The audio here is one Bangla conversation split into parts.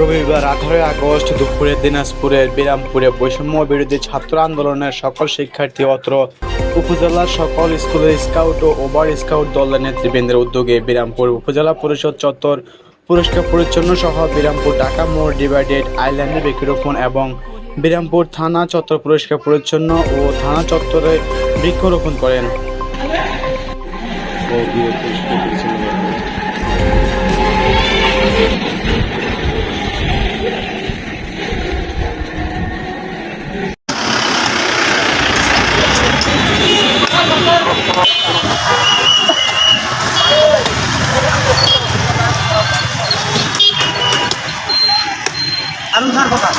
রবিবার আঠারোই আগস্ট দুপুরে দিনাজপুরের বিরামপুরে বৈষম্য বিরোধী ছাত্র আন্দোলনের সকল শিক্ষার্থী অত্র উপজেলার সকল স্কুলের স্কাউট ও ওভার স্কাউট দলের নেতৃবৃন্দের উদ্যোগে বিরামপুর উপজেলা পরিষদ চত্বর পুরস্কার পরিচ্ছন্ন সহ বিরামপুর ঢাকা মোড় ডিভাইডেড আইল্যান্ডে বৃক্ষরোপণ এবং বিরামপুর থানা চত্বর পুরস্কার পরিচ্ছন্ন ও থানা চত্বরে বৃক্ষরোপণ করেন। আলম স্যার কোথায়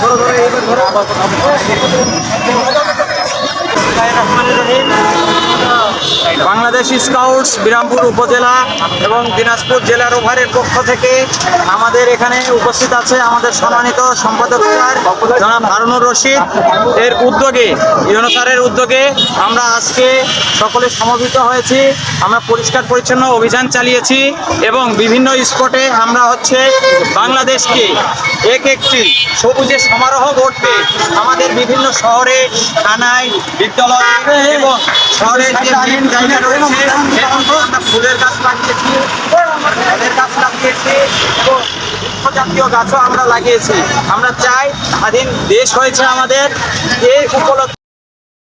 ধরো ধরো এইবার ধরো বাংলাদেশ স্কাউটস বিরামপুর উপজেলা এবং দিনাজপুর জেলার ওভারের পক্ষ থেকে আমাদের এখানে উপস্থিত আছে আমাদের সম্মানিত সম্পাদক স্যার, জনাব হারুনুর রশিদ। এর উদ্যোগে, ইউনো উদ্যোগে আমরা আজকে সকলে সমবেত হয়েছি। আমরা পরিষ্কার পরিচ্ছন্ন অভিযান চালিয়েছি এবং বিভিন্ন স্পটে আমরা হচ্ছে বাংলাদেশকে এক একটি সবুজের সমারোহ করতে আমাদের বিভিন্ন শহরে, থানায়, বিদ্যালয় এবং শহরের যে জায়গা আমরা ফুলের গাছ লাগিয়েছি গাছ লাগিয়েছি জাতীয় গাছও আমরা লাগিয়েছি। আমরা চাই স্বাধীন দেশ হয়েছে আমাদের, এই উপলক্ষে